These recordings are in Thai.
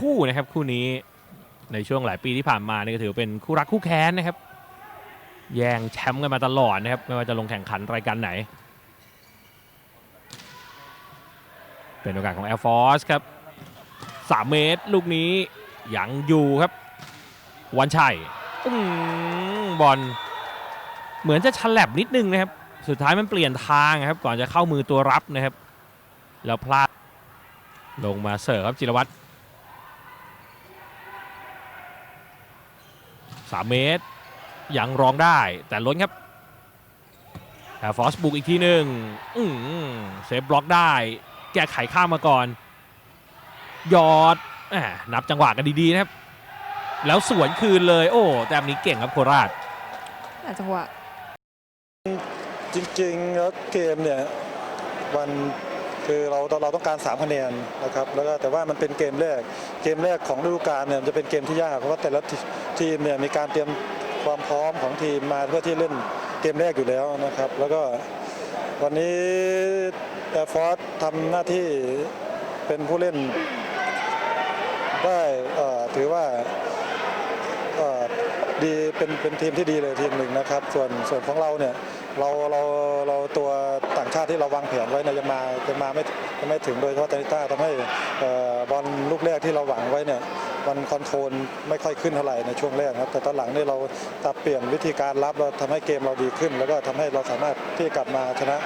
คู่นะครับคู่นี้ในช่วงหลายปีที่ผ่านมานี่ก็ถือเป็นคู่รักคู่แค้นนะครับ แย่งแชมป์กันมาตลอดนะครับไม่ว่าจะลงแข่งขันรายการไหน เป็นโอกาสของ Air Force ครับ 3 เมตร ลูกนี้ยังอยู่ครับ วันชัยอบอลเหมือนจะฉลับนิดนึงนะครับ สุดท้ายมันเปลี่ยนทางครับ ก่อนจะเข้ามือตัวรับนะครับ แล้วพลาดลงมาเสิร์ฟครับจิรวัตร สามเมตร ยังรองได้แต่ล้นครับแอร์ฟอร์สบุกอีกทีหนึ่งอื้อหือเซฟบล็อกได้ แก้ไขข้ามมาก่อน ยอดแหมนับจังหวะกันดีๆนะครับ แล้วสวนคืนเลย โอ้แต่อันนี้เก่งครับโคราชแต่จังหวะ จริงๆแล้วเกมเนี่ยมัน คือเราเราต้องการ3คะแนนนะครับแล้วก็แต่ว่ามันเป็นเกมแรก เกมแรกของฤดูกาลเนี่ยจะเป็นเกมที่ยากเพราะว่าแต่ละททีมเนี่ยมีการเตรียมความพร้อมของทีมมาเพื่อที่เล่นเกมแรกอยู่แล้วนะครับ แล้วก็วันนี้แอร์ฟอร์สทำหน้าที่เป็นผู้เล่นได้เอ่อถือว่า ก็ ดีเป็นเป็นทีมที่ดีเลยทีมหนึ่งนะครับ ส่วนส่วนของเราเนี่ยเราเราเราตัวต่างชาติที่เราวางแผนไว้เนี่ยยังมายังมาไม่ยังไม่ถึงโดยเฉพาะตานิต้าทำให้บอลลูกแรกที่เราหวังไว้เนี่ยมันคอนโทรลไม่ค่อยขึ้นเท่าไหร่ในช่วงแรกนะครับแต่ตอนหลังเนี่ยเราปรับเปลี่ยนวิธีการรับเราทำให้เกมเราดีขึ้น แล้วก็ทำให้เราสามารถที่กลับมาชนะ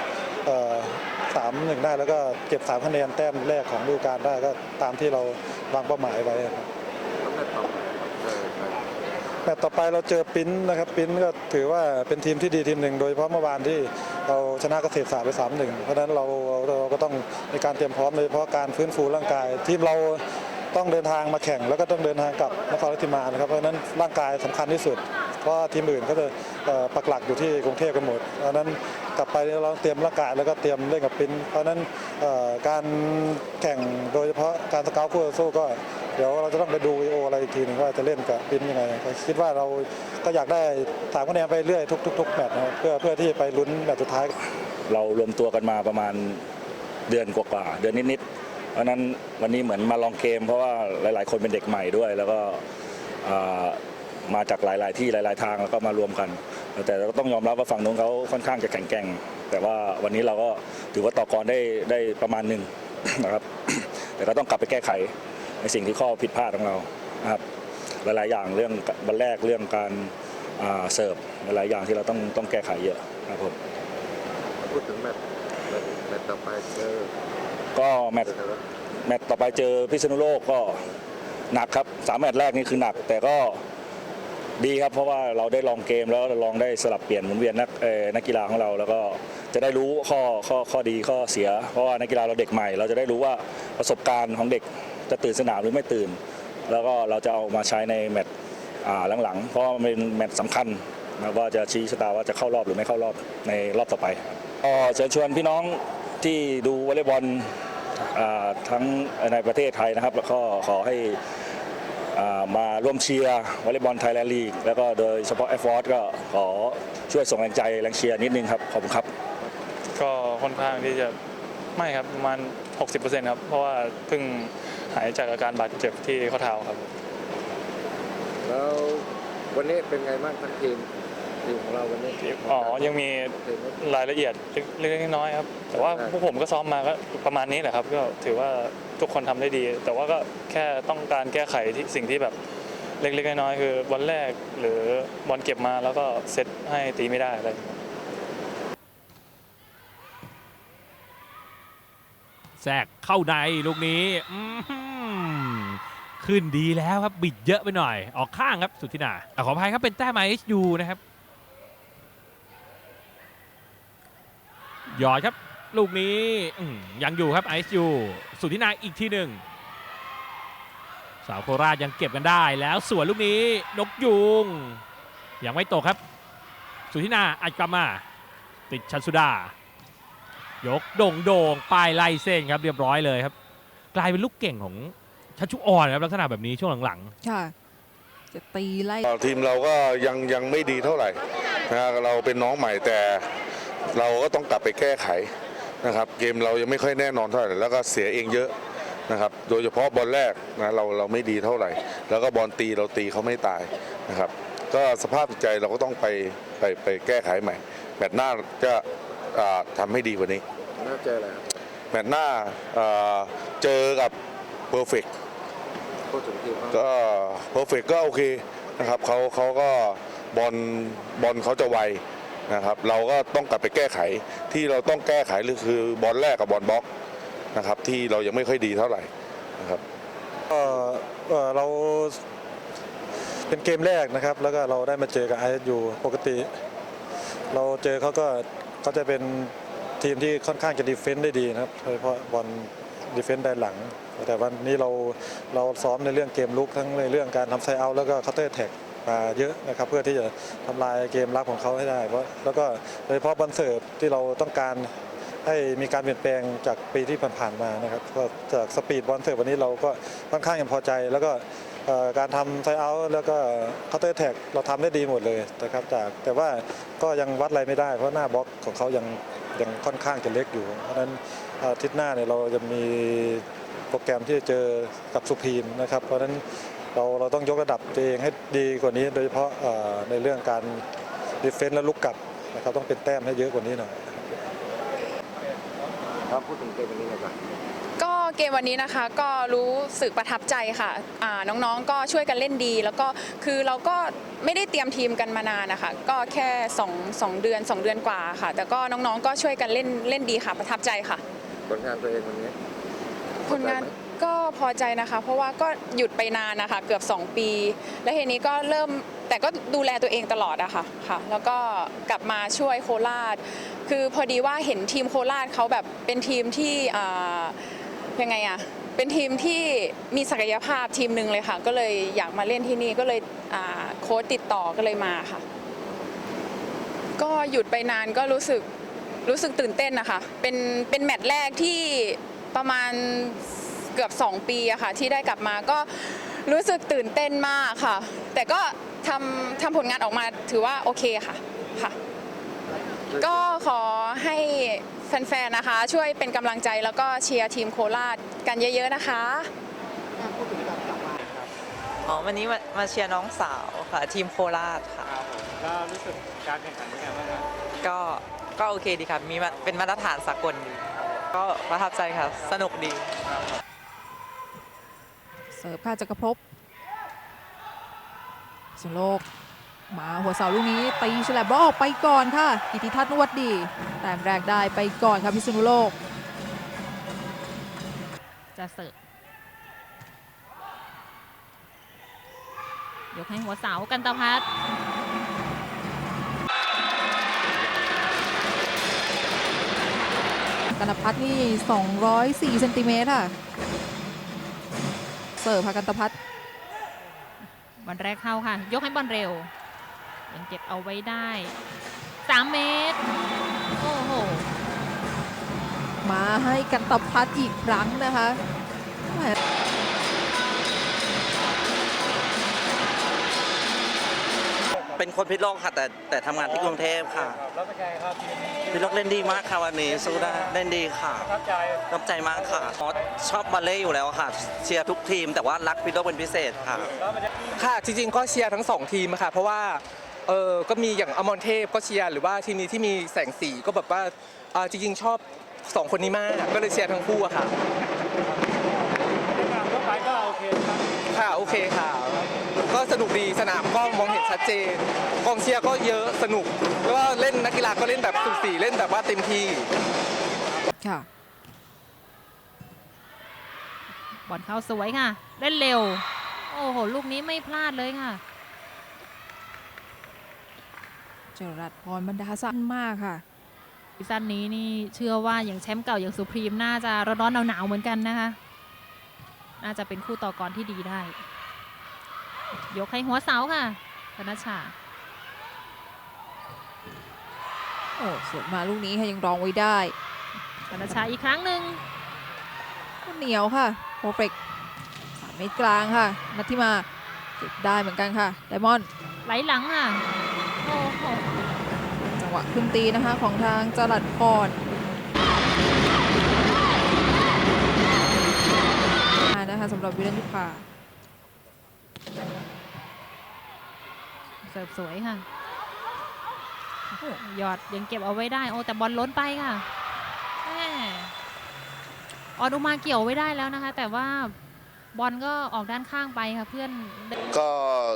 สามหนึ่งได้แล้วก็เก็บสามคะแนนแต้มแรกของฤดูกาลได้ก็ตามที่เราวางเป้าหมายไว้ครับ แมตช์ต่อไปเราเจอปิ้นนะครับปิ้นก็ถือว่าเป็นทีมที่ดีทีมหนึ่ง โดยเฉพาะเมื่อวานที่เราชนะเกษตรศาสตร์ไป3ามหนึ่งเพราะฉะนั้นเราเราก็ต้องมีการเตรียมพร้อมโดยเฉพาะการฟื้นฟูร่างกาย ทีมเราต้องเดินทางมาแข่งแล้วก็ต้องเดินทางกลับนครราชสีมานะครับเพราะฉะนั้นร่างกายสำคัญที่สุด เพราะทีมอื่นก็จะปักหลักอยู่ที่กรุงเทพกันหมดเพราะนั้นกลับไปเราเตรียมร่างกายแล้วก็เตรียมเล่นกับปิ้นเพราะนั้นการแข่งโดยเฉพาะการสเกลคู่ต่อสู้ก็ เดี๋ยวเราจะต้องไปดูวีโออะไรอีกทีหนึ่งว่าจะเล่นกับปิ้นยังไงก็คิดว่าเราก็อยากได้สามคะแนนไปเรื่อยทุกทุกทุกแมตช์นะครับเพื่อเพื่อที่ไปลุ้นแมตช์สุดท้าย เรารวมตัวกันมาประมาณเดือนกว่าๆเดือนนิดๆเพราะฉะนั้นวันนี้เหมือนมาลองเกม เพราะว่าหลาย ๆ คนเป็นเด็กใหม่ด้วย แล้วก็อ่ามาจากหลาย ๆ ที่หลาย ๆ ทางแล้วก็มารวมกัน แต่เราก็ต้องยอมรับว่าฝั่งนู้นเขาค่อนข้างจะแข็งแกร่ง แต่ว่าวันนี้เราก็ถือว่าต่อกรได้ได้ประมาณหนึ่ง นะครับ แต่ก็ต้องกลับไปแก้ไข ในสิ่งที่ข้อผิดพลาดของเรานะครับหลาย ๆ อย่างเรื่องบันแรกเรื่องการอ่าเสิร์ฟหลาย ๆ อย่างที่เราต้องต้องแก้ไขเยอะครับผมพูดถึงแมตช์แมตช์แมตช์ต่อไปเจอก็แมตช์เจอแล้วแมตช์ต่อไปเจอพิษณุโลกก็หนักครับสามแมตช์แรกนี่คือหนัก แต่ก็ดีครับเพราะว่าเราได้ลองเกมแล้วลองได้สลับเปลี่ยนหมุนเวียนนักเอ่อนักกีฬาของเราแล้วก็จะได้รู้ข้อข้อข้อดีข้อเสีย เพราะว่านักกีฬาเราเด็กใหม่ เราจะได้รู้ว่าประสบการณ์ของเด็ก จะตื่นสนามหรือไม่ตื่น แล้วก็เราจะเอามาใช้ในแมตช์อ่าหลังๆ เพราะว่ามันเป็นแมตช์สำคัญนะว่าจะชี้ชะตาว่าจะเข้ารอบหรือไม่เข้ารอบในรอบต่อไปก็เชิญชวนพี่น้องที่ดูวอลเลย์บอลอ่าทั้งในประเทศไทยนะครับ แล้วก็ขอให้อ่ามาร่วมเชียร์วอลเลย์บอลไทยแลนด์ลีกแล้วก็โดยเฉพาะแอฟฟอร์ดก็ขอช่วยส่งแรงใจแรงเชียร์นิดนึงครับ ขอบคุณครับ ก็ค่อนข้างที่จะไม่ครับ ประมาณ 60%ครับ เพราะว่าเพิ่ง หายจากอาการบาดเจ็บที่ข้อเท้าครับ แล้ววันนี้เป็นไงบ้างทั้งทีมทีมของเราวันนี้อ๋อ ยังมีทีมรายละเอียดเล็กๆน้อยๆครับ แต่ว่าพวกผมก็ซ้อมมาก็ประมาณนี้แหละครับ ก็ถือว่าทุกคนทำได้ดี แต่ว่าก็แค่ต้องการแก้ไขที่สิ่งที่แบบเล็กๆน้อยๆคือบอลแรกหรือบอลเก็บมาแล้วก็เซตให้ตีไม่ได้อะไรอย่างเงี้ยแทรกเข้าในลูกนี้อื้อหือ ขึ้นดีแล้วครับบิดเยอะไปหน่อย ออกข้างครับสุดที่นาอขออภัยครับเป็นแต้ม ISU นะครับหยอดครับ ลูกนี้ยังอยู่ครับ ISU สุดที่นาอีกทีหนึ่งสาวโคราชยังเก็บกันได้แล้วส่วนลูกนี้นกยูงยังไม่ตกครับ สุดที่นาอัดกลับมา ติดชันสุดายกโด่งโด่งปลายไล่เส้นครับเรียบร้อยเลยครับ กลายเป็นลูกเก่งของ ชัชชุออนครับลักษณะแบบนี้ช่วงหลังค่ะ จะตีไล่ ทีมเราก็ยังยังไม่ดีเท่าไหร่นะฮะเราเป็นน้องใหม่แต่เราก็ต้องกลับไปแก้ไขนะครับเกมเรายังไม่ค่อยแน่นอนเท่าไหร่แล้วก็เสียเองเยอะนะครับโดยเฉพาะบอลแรกนะเราเราไม่ดีเท่าไหร่ แล้วก็บอลตีเราตีเขาไม่ตายนะครับก็สภาพจิตใจเราก็ต้องไปไปไปแก้ไขใหม่แมตช์หน้าจะอ่าทำให้ดีกว่านี้ น่าเจออะไรครับ แมตช์หน้าอ่าเจอกับ เพอร์เฟกพูดถึงทีมเขาก็เพอร์เฟกก็โอเคนะครับเขาเขาก็บอลบอลเขาจะไวนะครับเราก็ต้องกลับไปแก้ไขที่เราต้องแก้ไขคือบอลแรกกับบอลบล็อกนะครับที่เรายังไม่ค่อยดีเท่าไหร่นะครับก็เอ่อเราเป็นเกมแรกนะครับ แล้วก็เราได้มาเจอกับ ISU ปกติ เราเจอเขาก็เขาจะเป็นทีมที่ค่อนข้างจะดีเฟนต์ได้ดีนะครับโดยเฉพาะบอลดีเฟนต์ได้หลัง แต่วันนี้เราเราซ้อมในเรื่องเกมลุกทั้งในเรื่องการทำไซเอาแล้วก็เคาน์เตอร์แท็กมาเยอะนะครับเพื่อที่จะทำลายเกมรับของเขาให้ได้เพราะแล้วก็โดยเฉพาะบอลเสิร์ฟที่เราต้องการให้มีการเปลี่ยนแปลงจากปีที่ผ่านๆมานะครับก็จากสปีดบอลเสิร์ฟวันนี้เราก็ค่อนข้างยังพอใจ แล้วก็การทำไซเอาแล้วก็เคาน์เตอร์แท็กเราทำได้ดีหมดเลยนะครับจากแต่ว่าก็ยังวัดอะไรไม่ได้ เพราะหน้าบล็อกของเขายังยังค่อนข้างจะเล็กอยู่ เพราะฉะนั้น อาทิตย์หน้าเนี่ยเราจะมีโปรแกรมที่จะเจอกับสุพรีมนะครับ เพราะฉะนั้นเราเราต้องยกระดับตัวเองให้ดีกว่านี้ โดยเฉพาะเอ่อในเรื่องการดีเฟนต์และลุกกลับนะครับต้องเป็นแต้มให้เยอะกว่านี้หน่อยครับพูดถึงเกมวันนี้หน่อยครับก็เกมวันนี้นะคะก็รู้สึกประทับใจค่ะอ่าน้องๆก็ช่วยกันเล่นดี แล้วก็คือเราก็ไม่ได้เตรียมทีมกันมานานนะคะก็แค่2 2เดือน 2 เดือนกว่าค่ะ แต่ก็น้องๆก็ช่วยกันเล่นเล่นดีค่ะ ประทับใจค่ะ ผลงานตัวเองวันนี้ผลงานก็พอใจนะคะ เพราะว่าก็หยุดไปนานนะคะ เกือบ 2 ปี และทีนี้ก็เริ่มแต่ก็ดูแลตัวเองตลอดอะค่ะค่ะ แล้วก็กลับมาช่วยโคราช คือพอดีว่าเห็นทีมโคราชเขาแบบเป็นทีมที่อ่ายังไงอะเป็นทีมที่มีศักยภาพทีมหนึ่งเลยค่ะ ก็เลยอยากมาเล่นที่นี่ก็เลยอ่าโค้ชติดต่อก็เลยมาค่ะ ก็หยุดไปนานก็รู้สึก รู้สึกตื่นเต้นนะคะ เป็นเป็นแมตช์แรกที่ประมาณเกือบ 2 ปีอะค่ะที่ได้กลับมาก็รู้สึกตื่นเต้นมากค่ะ แต่ก็ทำทำผลงานออกมาถือว่าโอเคค่ะค่ะ ก็ขอให้แฟนๆ นะคะ ช่วยเป็นกำลังใจแล้วก็เชียร์ทีมโคราชกันเยอะๆนะคะอ๋อวันนี้มามาเชียร์น้องสาวค่ะ ทีมโคราชค่ะ ก็รู้สึกการแข่งขันเป็นไงบ้างครับก็ ก็โอเคดีครับ มีมาเป็นมาตรฐานสากลดีก็ประทับใจค่ะสนุกดี เสิร์ฟค่ะจักรภพสุโลก มาหัวเสาลูกนี้ตีฉลับบอลออกไปก่อนค่ะ กิติทัศน์นวดดี แต้มแรกได้ไปก่อนค่ะพิษณุโลก จะเสิร์ฟยกให้หัวเสากันตะพัด กันตพัฒน์นี่ 204เซนติเมตรค่ะ เสิร์ฟค่ะกันตพัฒน์บอลแรกเข้าค่ะ ยกให้บอลเร็ว ยังเก็บเอาไว้ได้ 3 เมตร โอ้โห มาให้กันตพัฒน์อีกครั้งนะคะ เป็นคนพิษโลกค่ะ แต่แต่ทำงานที่กรุงเทพค่ะพิษโลกเล่นดีมากค่ะวันนี้สู้ได้เล่นดีค่ะประทับใจประทับใจมากค่ะอ๋อชอบบอลเล่อยู่แล้วค่ะ เชียร์ทุกทีม แต่ว่ารักพิษโลกเป็นพิเศษค่ะค่ะจริงๆก็เชียร์ทั้งสองทีมอะค่ะ เพราะว่าเออก็มีอย่างอมรเทพก็เชียร์หรือว่าทีมนี้ที่มีแสงสีก็แบบว่าเอ่อจริงๆชอบสองคนนี้มากก็เลยเชียร์ทั้งคู่อะค่ะค่ะโอเคค่ะก็ สนุกดีสนามก็มองเห็นชัดเจนกองเชียร์ก็เยอะสนุกแล้วก็เล่นนักกีฬาก็เล่นแบบสุดสีเล่นแบบว่าเต็มที่ค่ะบอลเข้าสวยค่ะ เล่นเร็ว โอ้โห ลูกนี้ไม่พลาดเลยค่ะจรัสพรบรรดาสั้นมากค่ะซีซั่นนี้นี่เชื่อว่าอย่างแชมป์เก่าอย่างสุพรีมน่าจะร้อนๆหนาวๆเหมือนกันนะคะ น่าจะเป็นคู่ต่อกรที่ดีได้ ยกให้หัวเสาค่ะธนชชาโอ้สวนมาลูกนี้ค่ะยังรองไว้ได้ธนชชาอีกครั้งหนึ่งเหนียวค่ะโปรเฟกสามเมตรกลางค่ะนัทธิมาเก็บได้เหมือนกันค่ะไดมอนด์ไหลหลังค่ะโอ้โหจังหวะขึ้นตีนะคะของทางจรัสพรนะคะสำหรับวิรันยุพา สิร์ฟสวยค่ะโอ้โหหยอดยังเก็บเอาไว้ได้โอ้แต่บอลล้นไปค่ะแหม่ออนุมาเกี่ยวไว้ได้แล้วนะคะ แต่ว่าบอลก็ออกด้านข้างไปค่ะเพื่อน ก็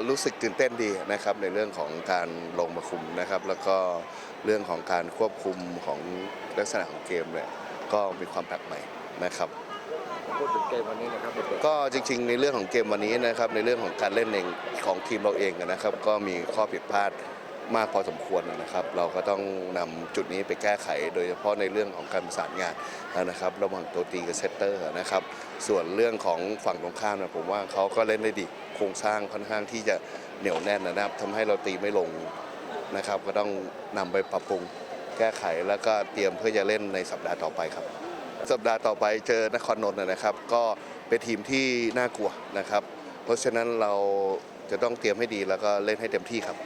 รู้สึกตื่นเต้นดีนะครับในเรื่องของการลงมาคุมนะครับ แล้วก็เรื่องของการควบคุมของลักษณะของเกมเนี่ยก็มีความแปลกใหม่นะครับ พูดถึงเกมวันนี้นะครับก็จริง ๆ ในเรื่องของเกมวันนี้นะครับในเรื่องของการเล่นเองของทีมเราเองนะครับ ก็มีข้อผิดพลาดมากพอสมควรนะครับ เราก็ต้องนำจุดนี้ไปแก้ไข โดยเฉพาะในเรื่องของการประสานงานนะครับ ระหว่างตัวตีกับเซตเตอร์นะครับ ส่วนเรื่องของฝั่งตรงข้ามนะผมว่าเขาก็เล่นได้ดีโครงสร้างค่อนข้างที่จะเหนียวแน่นนะครับทำให้เราตีไม่ลงนะครับ ก็ต้องนำไปปรับปรุงแก้ไขแล้วก็เตรียมเพื่อจะเล่นในสัปดาห์ต่อไปครับ สัปดาห์ต่อไปเจอนครนนท์นะครับ ก็เป็นทีมที่น่ากลัวนะครับ เพราะฉะนั้นเราจะต้องเตรียมให้ดีแล้วก็เล่นให้เต็มที่ครับ